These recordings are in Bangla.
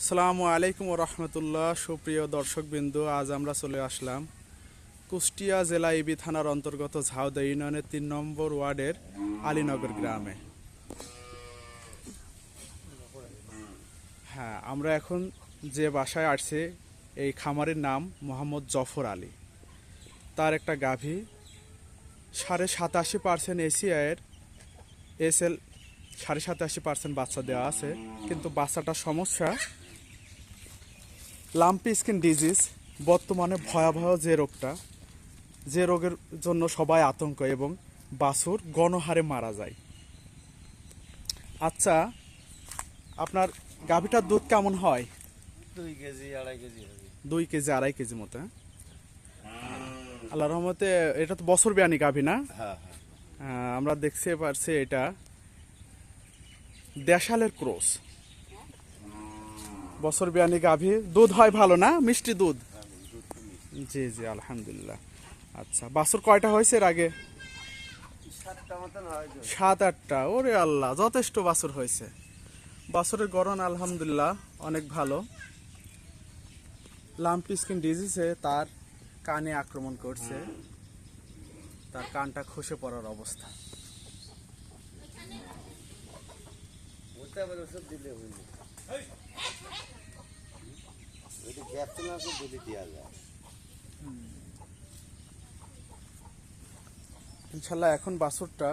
আসসালামু আলাইকুম রহমতুল্লাহ সুপ্রিয় দর্শকবৃন্দ, আজ আমরা চলে আসলাম কুষ্টিয়া জেলা ইবি থানার অন্তর্গত ঝাউদা ইউনিয়নের তিন নম্বর ওয়ার্ডের আলীনগর গ্রামে। হ্যাঁ আমরা এখন যে বাসায় আসছি, এই খামারের নাম মোহাম্মদ জফর আলী। তার একটা গাভী, সাড়ে সাতাশি পার্সেন্ট এসিআইয়ের এস এল সাড়ে সাতাশি পার্সেন্ট বাচ্চা দেওয়া আছে, কিন্তু বাচ্চাটার সমস্যা লাম্পি স্কিন ডিজিজ বর্তমানে ভয়াবহ যে রোগটা যে রোগের জন্য সবাই আতঙ্ক এবং বাছুর গণহারে মারা যায়। আচ্ছা আপনার গাভীটার দুধ কেমন হয়? দুই কেজি আড়াই কেজি দুই কেজি আড়াই কেজি মতো হ্যাঁ? আল্লাহ রহমতে এটা তো বছর বিয়ানি গাভী না? হ্যাঁ আমরা দেখতে পারছি এটা দেশালের ক্রস বছর বিয়ানি গাভী। দুধ হয় ভালো না? মিষ্টি দুধ? জি জি, আলহামদুলিল্লাহ। আচ্ছা বাছুর কয়টা হয়েছে এর আগে? সাত আটটা। ওরে আল্লাহ, যথেষ্ট বাছুর হয়েছে। বাছুরের গরম আলহামদুলিল্লাহ অনেক ভালো। লাম্পি স্কিন ডিজিজে তার কানে আক্রমণ করছে। তার কানটা খসে পড়ার অবস্থা। দিলে গ্যাস না দিলে দেওয়া যায়। ইনশাল্লাহ এখন বাছুরটা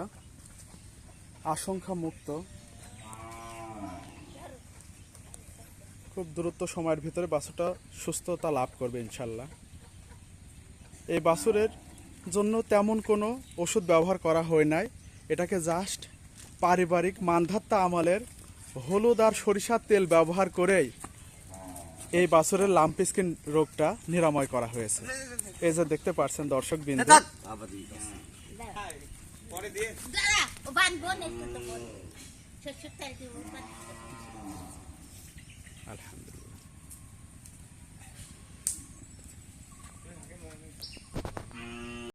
আশঙ্কা মুক্ত খুব দ্রুত সময়ের ভিতরে বাছুরটা সুস্থতা লাভ করবে ইনশাল্লাহ। এই বাছুরের জন্য তেমন কোনো ওষুধ ব্যবহার করা হয় নাই। এটাকে জাস্ট পারিবারিক মানধাত্তা আমলের হলুদ আর সরিষার তেল ব্যবহার করেই এই বাছরের লাম্পিস্কিন রোগটা নিরাময় করা হয়েছে। এই যে দেখতে পাচ্ছেন দর্শক বিন্দু পরে দিই